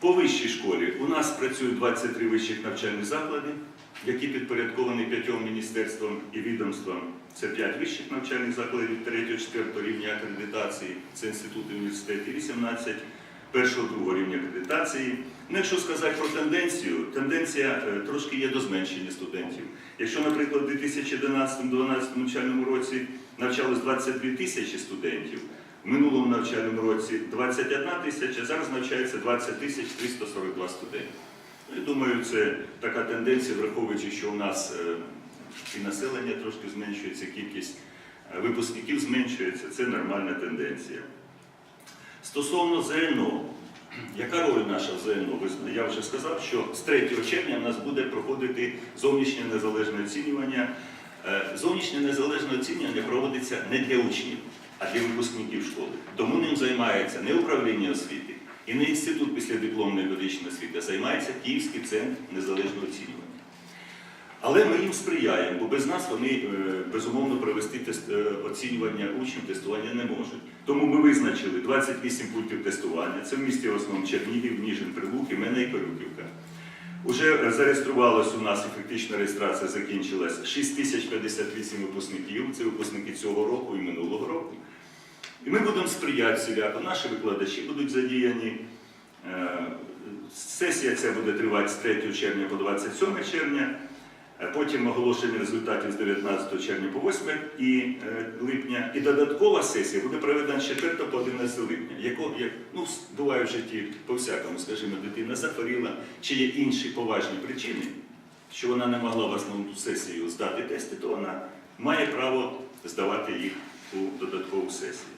По вищій школі у нас працюють 23 вищих навчальних заклади, які підпорядковані п'ятьом міністерствам і відомствам. Це 5 вищих навчальних закладів 3-4 рівня акредитації, це інститути університети, 18 першого-другого рівня акредитації. Ну, якщо сказати про тенденцію, тенденція е, трошки є до зменшення студентів. Якщо, наприклад, у 2011-2012 навчальному році навчалось 22 тисячі студентів, минулому навчальному році 21 тисяча, зараз навчається 20 тисяч 342 студенти. Ну, Я думаю, це така тенденція, враховуючи, що у нас е, і населення трошки зменшується, кількість е, випускників зменшується, це нормальна тенденція. Стосовно ЗНО, яка роль наша в ЗНО? Я вже сказав, що з 3 червня в нас буде проходити зовнішнє незалежне оцінювання. Е, Зовнішнє незалежне оцінювання проводиться не для учнів, а для випускників школи. Тому ним займається не управління освіти і не інститут післядипломної медичної освіти, а займається Київський центр незалежного оцінювання. Але ми їм сприяємо, бо без нас вони е, безумовно провести тест, е, оцінювання учнів, тестування не можуть. Тому ми визначили 28 пунктів тестування. Це в місті в основному Чернігів, Ніжин, Прилуки, Мене і Корюківка. Уже зареєструвалось у нас і фактична реєстрація закінчилась 6058 випускників. Це випускники цього року і минулого року. І ми будемо сприяти всіляко. Наші викладачі будуть задіяні. Е, Сесія ця буде тривати з 3 червня по 27 червня. Е, Потім оголошення результатів з 19 червня по 8 і, е, липня. І додаткова сесія буде проведена з 4 по 11 липня. Яко, як, ну, буває в житті по-всякому, скажімо, дитина захворіла, чи є інші поважні причини, що вона не могла в основну сесію здати тести, то вона має право здавати їх у додаткову сесію.